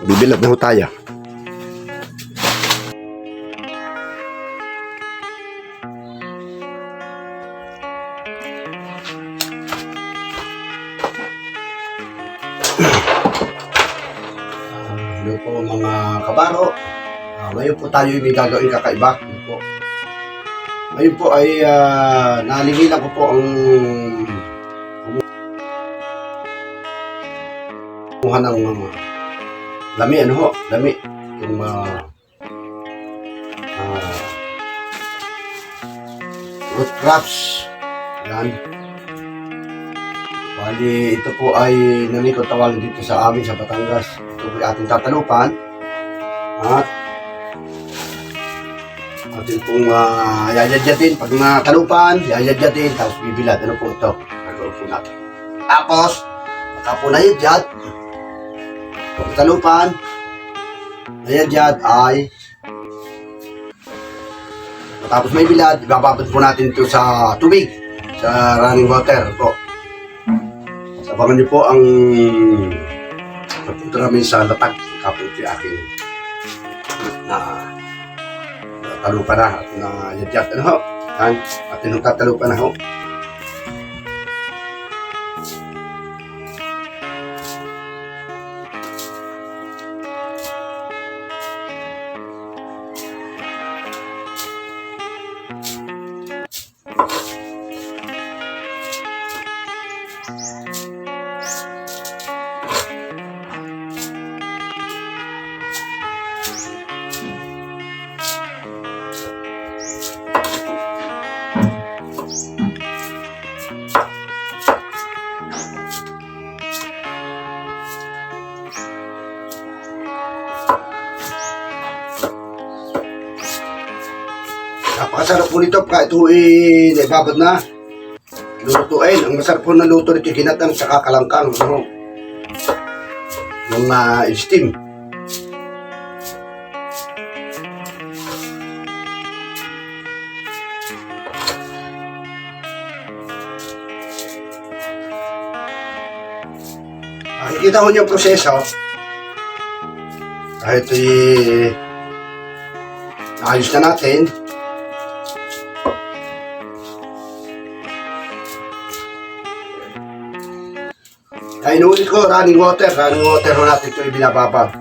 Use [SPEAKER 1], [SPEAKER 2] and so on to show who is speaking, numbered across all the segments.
[SPEAKER 1] Bibilad na ho tayo. Hello po mga kabaro. Ah, ngayon po tayo may gagawin kakaiba. Ano po? Ngayon po ay uh, nalingilan ko po ang kumuha ng mga lami, ano ho? Lami. Yung mga uh, root crops. Yan. Bali, ito po ay nani ko tawagin dito sa amin sa Batangas. Ito po ating tatalupan. At atin pong uh, yayadyatin. Pag natalupan, yayadyatin. Tapos bibilad. Ano po ito? Nagawin po natin. Tapos, pagka po nayadyat, pag talupan, nayadyat ay tapos may bilad, ibababad po natin ito sa tubig, sa running water po. Abangan niyo po ang pagpunta namin sa latag. Yung aking na talupan na at na yadyat. Ano ho? At yung tatalupan na ho. Napakasarap po nito kahit ito eh, naibabad na. Lulutuin. Ang masarap po na luto nito, kinatang sa kakalangkang. Ano? Yung steam. Nakikita ko niyo yung proseso. Kahit eh, ayos na natin. Ay, inuulit ko, running water. Running water ho natin ito ibinababa.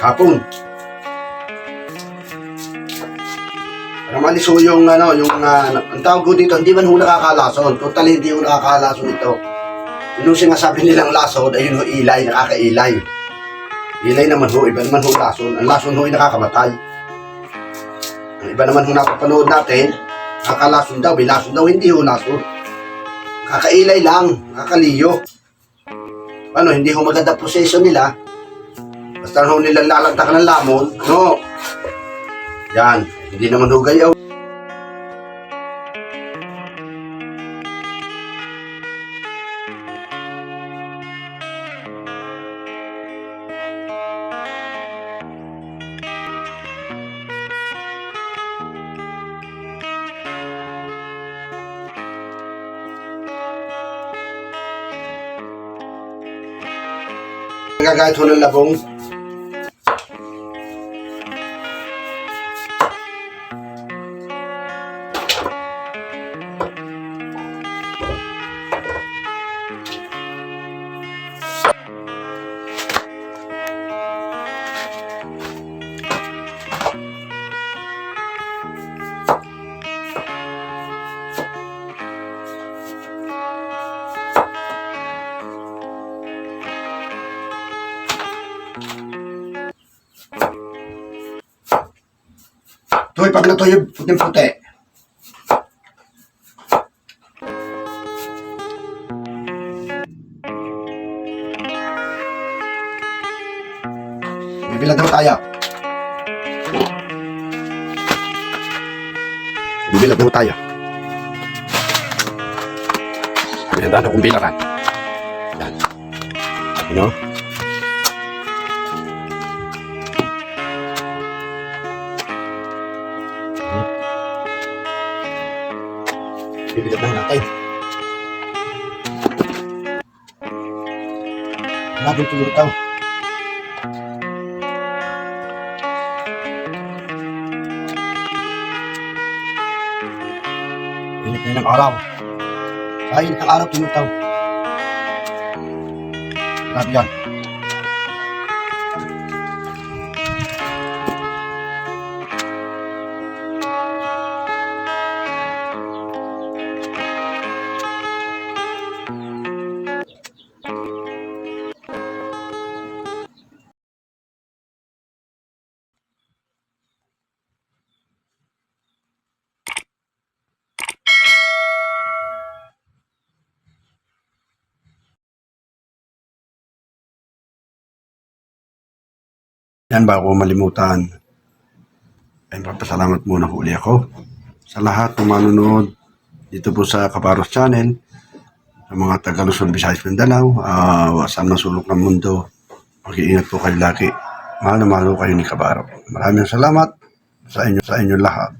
[SPEAKER 1] Hapon. Para maliso yung, ano, yung, uh, ang tawag ko dito, hindi man ho nakakalason. Totally hindi ho nakakalason ito. Yung sinasabi nilang lason, ayun ho, ilay, nakakailay. Ilay naman ho, iba naman ho lason. Ang lason ho ay nakakamatay. Ang iba naman ho napapanood natin, nakakalason daw, may lason daw, hindi ho lason. Kakailay lang, nakakaliyo ano, hindi ho maganda proseso nila. Basta ho nilang lalantak ng lamon, no? Yan, hindi naman ho gayaw. Nagagayat ho ng labong. Tuy, pag natuyo, puting-puti. Bibilad daw tayo. Bibilad daw tayo. Daw kung bilaran. Yan. You know? Bagay ko yung tao. Init na ng araw. Sa init ng araw, tinutaw. Grabe yan. Yan bago malimutan. Ay papasalamat muna ko uli ako sa lahat ng manunood dito po sa Kaparos Channel sa mga taga Luzon, Visayas, Mindanao, uh, saan man sulok ng mundo. Mag-iingat po kayo lagi. Mahal na mahal ko kayo ni Kabaro. Maraming salamat sa inyo, sa inyo lahat.